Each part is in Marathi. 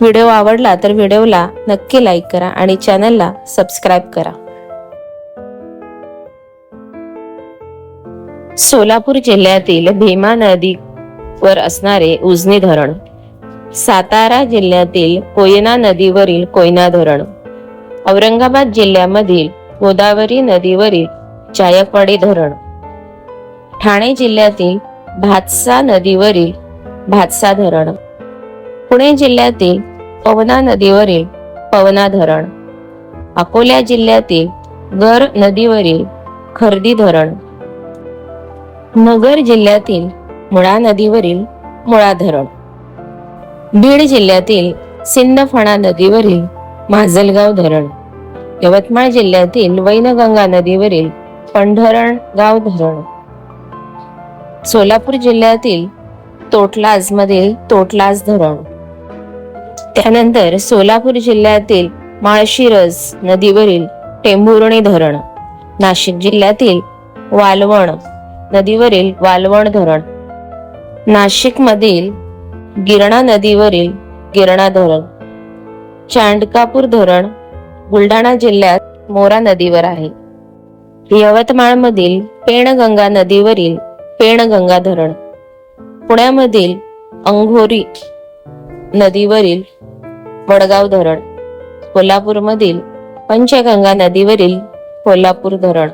व्हिडिओ आवडला तर व्हिडिओला नक्की लाईक करा आणि चॅनलला सबस्क्राईब करा. सोलापूर जिल्ह्यातील भीमा नदीवर असणारे उजनी धरण सातारा जिल्ह्यातील कोयना नदीवरील कोयना धरण औरंगाबाद जिल्ह्यामधील गोदावरी नदीवरील जायकवाडी धरण ठाणे जिल्ह्यातील भातसा नदीवरील भातसा धरण पुणे जिल्ह्यातील पवना नदीवरील पवना धरण अकोला जिल्ह्यातील गर नदीवरील खर्दी धरण नगर जिल्ह्यातील मुळा नदीवरील मुळा धरण बीड जिल्ह्यातील सिंदफणा नदीवरील माजलगाव धरण यवतमाळ जिल्ह्यातील वैनगंगा नदीवरील पंढरणगाव धरण सोलापूर जिल्ह्यातील तोटलाज मधील तोटलाज धरण. त्यानंतर सोलापूर जिल्ह्यातील माळशिरस नदीवरील टेंभुर्णी धरण नाशिक जिल्ह्यातील वालवण नदीवरील वालवण धरण नाशिक मधील गिरणा नदीवरील गिरणा धरण चांडकापूर धरण बुलढाणा जिल्ह्यात मोरा नदीवर आहे. यवतमाळ मधील पेणगंगा नदीवरील पेणगंगा धरण पुण्यामधील अंघोरी नदीवरील वडगाव धरण कोल्हापूरमधील पंचगंगा नदीवरील कोल्हापूर धरण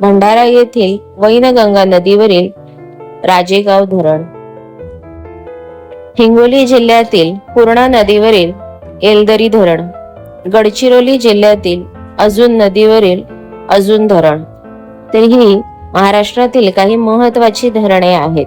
भंडारा येथील वैनगंगा नदीवरील राजेगाव धरण. हिंगोली जिल्ह्यातील पूर्णा नदीवरील एलदरी धरण गडचिरोली जिल्ह्यातील अजून नदीवरील अजून धरण. तर ही महाराष्ट्रातील काही महत्वाची धरणे आहेत.